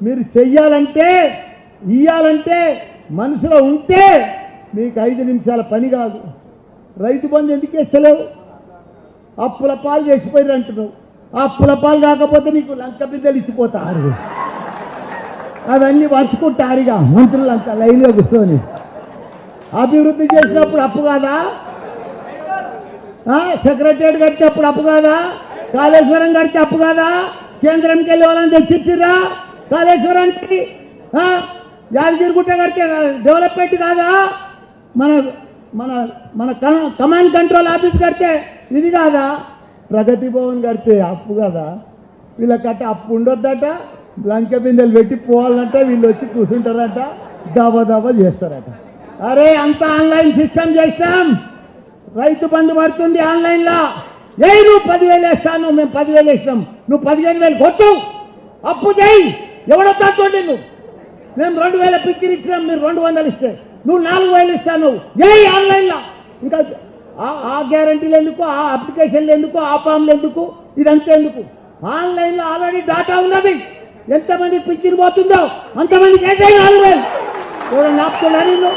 మీరు చెయ్యాలంటే ఇయ్యాలంటే మనసులో ఉంటే మీకు ఐదు నిమిషాల పని కాదు. రైతు బంధు ఎందుకు ఇస్తలేవు అప్పుల పాలు చేసిపోయారు అంటున్నావు. ఆ అప్పుల పాలు కాకపోతే నీకు లంక బిద్దలు ఇచ్చిపోతారు అవన్నీ పంచుకుంటారుగా మంత్రులంతా లైన్లో కూర్చొని. అభివృద్ధి చేసినప్పుడు అప్పు కాదా? సెక్రటరియట్ కడితే అప్పుడు అప్పు కాదా? కాళేశ్వరం కడితే అప్పు కాదా? కేంద్రంకి వెళ్ళి వాళ్ళని తెచ్చిచ్చిరా కాళేశ్వరానికి ఆ? యాదగిరిగుట్ట కడితే డెవలప్మెంట్ కాదా? మన మన మన కమాండ్ కంట్రోల్ ఆఫీస్ కడితే ఇది కాదా? ప్రగతి భవన్ కడితే అప్పు కదా? వీళ్ళకట్ట అప్పు ఉండొద్దట లంక బిందెలు పెట్టి పోవాలంటే వీళ్ళు వచ్చి కూర్చుంటారట దబా దబా చేస్తారట. అరే అంత ఆన్లైన్ సిస్టమ్ చేస్తాం. రైతు బంధు పడుతుంది ఆన్లైన్లో. ఏ నువ్వు పదివేలు వేస్తాను మేము పదివేలు వేస్తాం నువ్వు పదిహేను వేలు కొట్టు. అప్పు చేయి. ఎవడో చూడండి నువ్వు. మేము రెండు వేల పిక్చర్ ఇచ్చినాం మీరు రెండు వందలు ఇస్తే. నువ్వు నాలుగు వేలు ఇస్తాను. ఏ ఆన్లైన్లో ఇంకా ఆ- గ్యారంటీలు ఎందుకు? ఆ అప్లికేషన్లు ఎందుకు? ఆ ఫామ్లు ఎందుకు? ఇదంతా ఎందుకు? ఆన్లైన్లో ఆల్రెడీ డాటా ఉన్నది. ఎంతమంది పిక్చర్ పోతుందో అంతమందికి అయితే నాలుగు వేలు. చూడండి ఆపుతున్నా